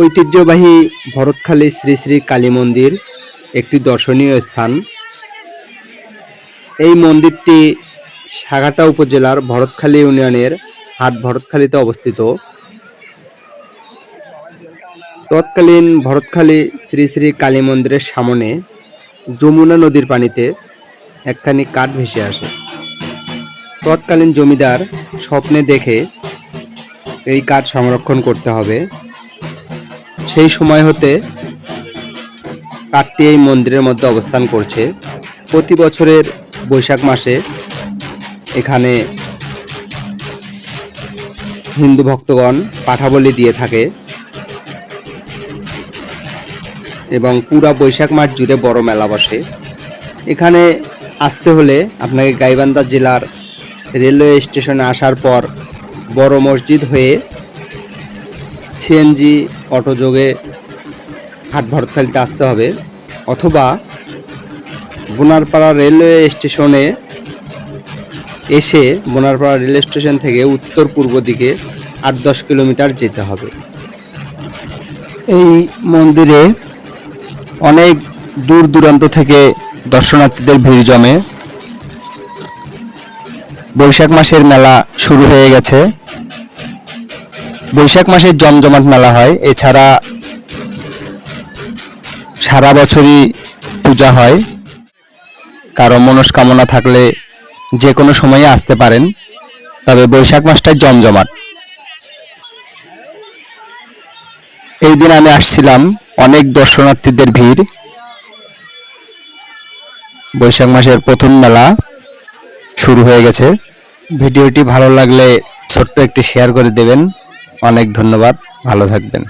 ঐতিহ্যবাহী ভরতখালী শ্রী শ্রী কালী মন্দির একটি দর্শনীয় স্থান। এই মন্দিরটি সাগাটা উপজেলার ভরতখালী ইউনিয়নের হাট ভরতখালীতে অবস্থিত। তৎকালীন ভরতখালী শ্রী শ্রী কালী মন্দিরের সামনে যমুনা নদীর পানিতে একখানি কাঠ ভেসে আসে। তৎকালীন জমিদার স্বপ্নে দেখে এই কাঠ সংরক্ষণ করতে হবে। সেই সময় হতে কাঠটি এই মন্দিরের মধ্যে অবস্থান করছে। প্রতি বছরের বৈশাখ মাসে এখানে হিন্দু ভক্তগণ পাঠাবলি দিয়ে থাকে এবং পুরা বৈশাখ মাস জুড়ে বড় মেলা বসে। এখানে আসতে হলে আপনাকে গাইবান্ধা জেলার রেলওয়ে স্টেশনে আসার পর বড় মসজিদ হয়ে সিএনজি অটো যোগে হাট ভরতখালিতে আসতে হবে অথবা বোনারপাড়া রেলওয়ে স্টেশনে এসে বোনারপাড়া রেল স্টেশন থেকে উত্তর পূর্ব দিকে আট দশ কিলোমিটার যেতে হবে। এই মন্দিরে অনেক দূর দূরান্ত থেকে দর্শনার্থীদের ভিড় জমে। বৈশাখ মাসের মেলা শুরু হয়ে গেছে। বৈশাখ মাসের জমজমাট মেলা হয়। এছাড়া সারা বছরই পূজা হয়। কারও মনস্কামনা থাকলে যে কোনো সময়ে আসতে পারেন। তবে বৈশাখ মাসটাই জমজমাট। এই দিন আমি আসছিলাম। অনেক দর্শনার্থীদের ভিড়। বৈশাখ মাসের প্রথম মেলা শুরু হয়ে গেছে। ভিডিওটি ভালো লাগলে ছোট্ট একটি শেয়ার করে দেবেন। অনেক ধন্যবাদ ভালো থাকবেন।